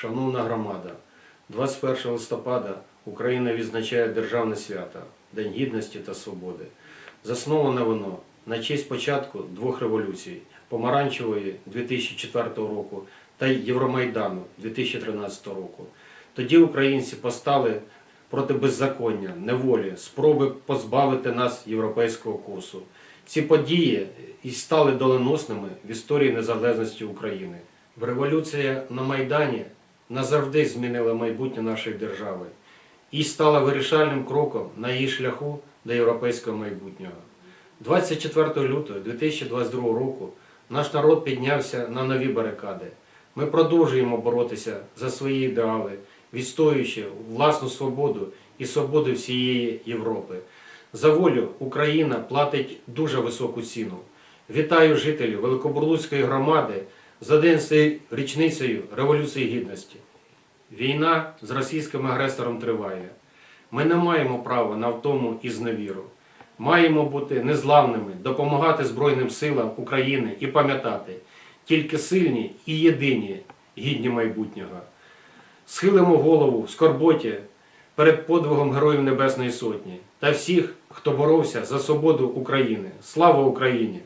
шановна громада, 21 листопада Україна відзначає Державне свято День Гідності та Свободи. Засноване воно на честь початку двох революцій Помаранчевої 2004 року та Євромайдану 2013 року. Тоді українці постали проти беззаконня, неволі, спроби позбавити нас європейського курсу. Ці події і стали доленосними в історії незалежності України. Революція на Майдані назавжди змінила майбутнє нашої держави і стала вирішальним кроком на її шляху до європейського майбутнього. 24 лютого 2022 року наш народ піднявся на нові барикади. Ми продовжуємо боротися за свої ідеали, відстоюючи власну свободу і свободу всієї Європи. За волю Україна платить дуже високу ціну. Вітаю жителів Великобурлуцької громади з 11 річницею Революції Гідності. Війна з російським агресором триває. Ми не маємо права на втому і зневіру. Маємо бути незламними, допомагати Збройним силам України і пам'ятати, тільки сильні і єдині гідні майбутнього. Схилимо голову в скорботі перед подвигом Героїв Небесної Сотні та всіх, хто боровся за свободу України. Слава Україні!